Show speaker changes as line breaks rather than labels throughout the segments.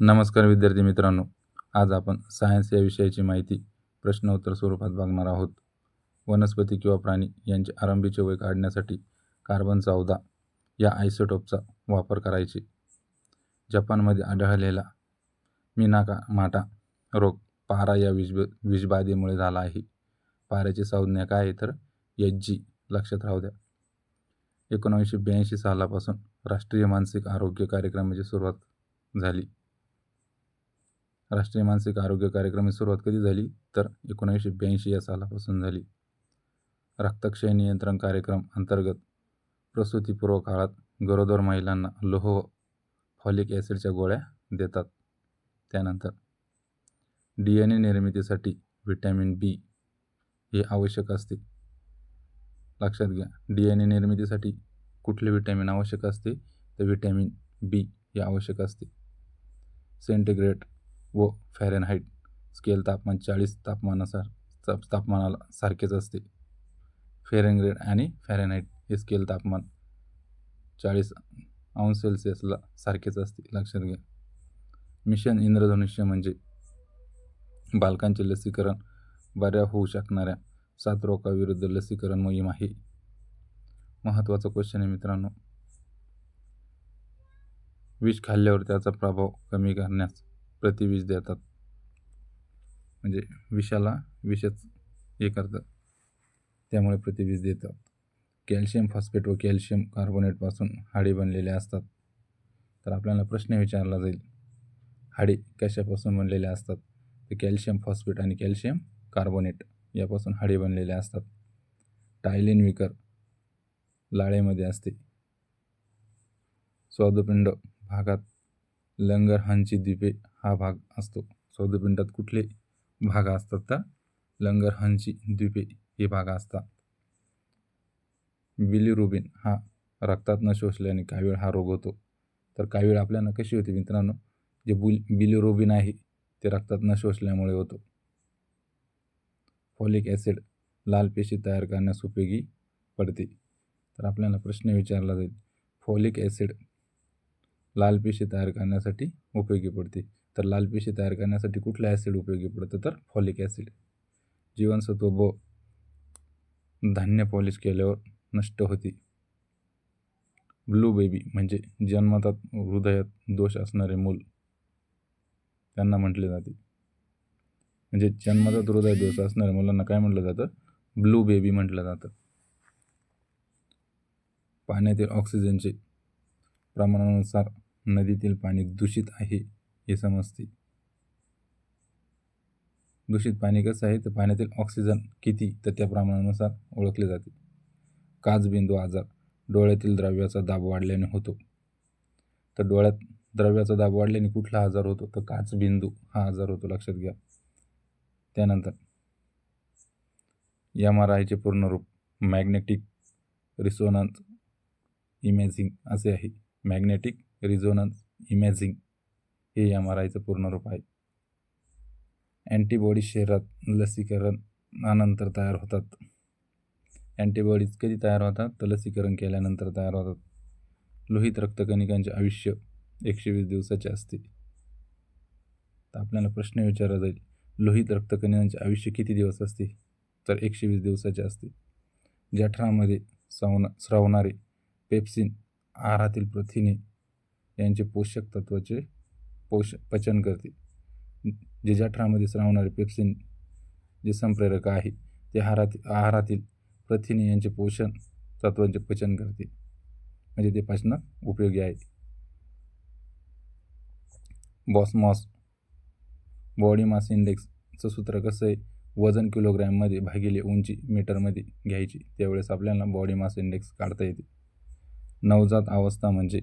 नमस्कार विद्यार्थी मित्रांनो. आज आपण सायन्स या विषयाची माहिती प्रश्नोत्तर स्वरूपात बघणार आहोत. वनस्पती किंवा प्राणी यांचे आरंभीचे वय काढण्यासाठी कार्बन चौदा या आयसोटोपचा वापर करायचे. जपानमध्ये आढळलेला मिनाका माटा रोग पारा या विषब विषबाधेमुळे झाला आहे. पाऱ्याची संज्ञा काय आहे तर एच जी लक्षात राहू द्या. एकोणीसशे ब्याऐंशी सालापासून राष्ट्रीय मानसिक आरोग्य कार्यक्रमाची सुरुवात झाली. राष्ट्रीय मानसिक आरोग्य कार्यक्रमाची सुरुवात कधी झाली? तर एकोणीसशे ब्याऐंशी या सालापासून झाली. रक्तक्षय नियंत्रण कार्यक्रम अंतर्गत प्रसूतीपूर्व काळात गरोदर महिलांना लोह फॉलिक ॲसिडच्या गोळ्या देतात. त्यानंतर डी एन ए निर्मितीसाठी व्हिटॅमिन बी हे आवश्यक असते. लक्षात घ्या डी एन ए निर्मितीसाठी कुठले व्हिटॅमिन आवश्यक असते? तर व्हिटॅमिन बी हे आवश्यक असते. सेंटिग्रेड व फॅरेनहाईट स्केल तापमान चाळीस तापमानासार ताप तापमानाला सारखेच असते. फेरेनग्रेड आणि फॅरेनहाईट हे स्केल तापमान चाळीस अंश सेल्सिअसला सारखेच असते. लक्षात घ्या. मिशन इंद्रधनुष्य म्हणजे बालकांचे लसीकरण बऱ्या होऊ शकणाऱ्या सात रोगाविरुद्ध लसीकरण मोहीम आहे. महत्त्वाचा क्वेश्चन आहे मित्रांनो. विष खाल्ल्यावर त्याचा प्रभाव कमी करण्यास प्रतिविष देतात. म्हणजे विषाला विषच हे करतात. त्यामुळे प्रतिविष देतात. कॅल्शियम फॉस्फेट व कॅल्शियम कार्बोनेटपासून हाडे बनलेले असतात. तर आपल्याला प्रश्न विचारला जाईल हाडे कशापासून बनलेले असतात? तर कॅल्शियम फॉस्फेट आणि कॅल्शियम कार्बोनेट यापासून हाडे बनलेले असतात. टायलिन विकर लाळेमध्ये असते. स्वादुपिंड भागात लंगर हांची द्वीपे हा भाग असतो. सौदपिंडात कुठले भाग असतात तर लंगरहानची द्वीपे हे भाग असतात. बिलिरुबिन हा रक्तात न शोषल्याने कावीळ हा रोग होतो. तर कावीळ आपल्याला कशी होती मित्रांनो? जे बुल बिलिरुबिन आहे ते रक्तात न शोषल्यामुळे होतो. फॉलिक ॲसिड लाल पेशी तयार करण्यास उपयोगी पडते. तर आपल्याला प्रश्न विचारला जाईल. फॉलिक ॲसिड लाल पेशी तयार करण्यासाठी उपयोगी पडते. तर लाल पेशी तयार करण्यासाठी कुठलं ॲसिड उपयोगी पडतं? तर फॉलिक ॲसिड. जीवनसत्व ब धान्य पॉलिश केल्यावर नष्ट होते. ब्लू बेबी म्हणजे जन्मतात हृदयात दोष असणारे मूल. त्यांना म्हटले जाते. म्हणजे जन्मतात हृदय दोष असणाऱ्या मुलांना काय म्हटलं जातं? ब्लू बेबी म्हटलं जातं. पाण्यातील ऑक्सिजनचे प्रमाणानुसार नदीतील पाणी दूषित आहे. हे समजते. दूषित पाणी कसं आहे? तर पाण्यातील ऑक्सिजन किती? तर त्या प्रमाणानुसार ओळखले जाते. काचबिंदू आजार डोळ्यातील द्रव्याचा दाब वाढल्याने होतो. तर डोळ्यात द्रव्याचा दाब वाढल्याने कुठला आजार होतो? तर काचबिंदू हा आजार होतो लक्षात घ्या. त्यानंतर एम आर आयचे पूर्ण रूप मॅग्नेटिक रिसोनन्स इमॅजिंग असे आहे. मॅग्नेटिक रिझोनन्स इमॅजिंग हे एम आर आयचं पूर्ण रूप आहे. अँटीबॉडी शरीरात लसीकरणानंतर तयार होतात. अँटीबॉडीज कधी तयार होतात? तर लसीकरण केल्यानंतर तयार होतात. लोहित रक्तकणिकांचे आयुष्य एकशे वीस दिवसाचे असते. तर आपल्याला प्रश्न विचारला जाईल लोहित रक्तकणिकांचे आयुष्य किती दिवस असते? तर एकशे वीस दिवसाचे असते. जठरामध्ये सावना स्रावणारे पेप्सिन आहारातील प्रथिने यांचे पोषक तत्वाचे पोष पचन करते. जे जठरामध्ये स्रावणारे पेप्सिन जे संप्रेरक आहे ते आहारात आहारातील प्रथिने यांचे पोषण तत्वांचे पचन करते. म्हणजे ते पचनात उपयोगी आहे. बॉसमॉस बॉडी मास इंडेक्सचं सूत्र कसं आहे? वजन किलोग्रॅममध्ये भागिले उंची मीटरमध्ये घ्यायची. त्यावेळेस आपल्याला बॉडी मास इंडेक्स काढता येते. नवजात अवस्था म्हणजे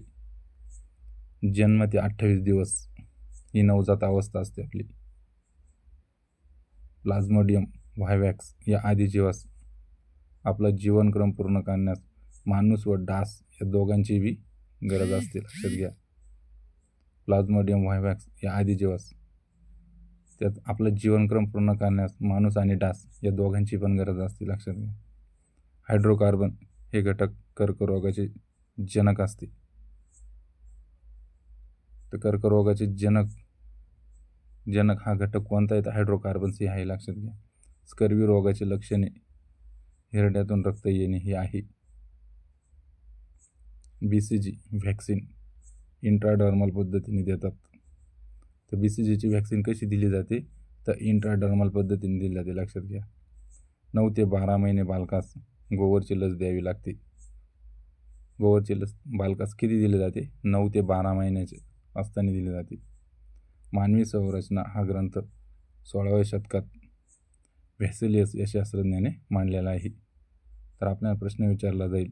जन्म ते अठ्ठावीस दिवस. ही नवजात अवस्था असते आपली. प्लाझ्मोडियम व्हायवॅक्स या आधी आपला जीवनक्रम पूर्ण करण्यास माणूस व डास या दोघांची बी गरज असते लक्षात घ्या. प्लाझ्मोडियम व्हायवॅक्स या आधी त्यात आपला जीवनक्रम पूर्ण करण्यास माणूस आणि डास या दोघांची पण गरज असते लक्षात घ्या. हायड्रोकार्बन हे घटक कर्करोगाचे जनक असते. तर कर्करोगाचे जनक जनक हा घटक कोणता आहे? तर हायड्रोकार्बन सी आहे लक्षात घ्या. स्कर्वी रोगाची लक्षणे हिरड्यातून रक्त येणे हे आहे. B C G vaccine intradermal पद्धतीने देतात. तर बी सी जीची व्हॅक्सिन कशी दिली जाते? तर इंट्राडर्मल पद्धतीने दिली जाते लक्षात घ्या. नऊ ते बारा महिने बालकास गोवरची लस द्यावी लागते. गोवरची लस बालकास किती दिली जाते? नऊ ते बारा महिन्याचे असताना दिली जाते. मानवी संरचना हा ग्रंथ सोळाव्या शतकात व्हॅसिलियस या शास्त्रज्ञाने मांडलेला आहे. तर आपल्याला प्रश्न विचारला जाईल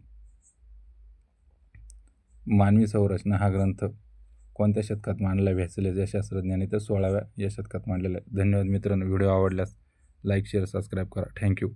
मानवी संरचना हा ग्रंथ कोणत्या शतकात मांडला? व्हॅसिलियस या शास्त्रज्ञाने तर सोळाव्या या शतकात मांडलेला आहे. धन्यवाद मित्रांनो व्हिडिओ आवडल्यास लाईक शेअर सबस्क्राईब करा. Thank you.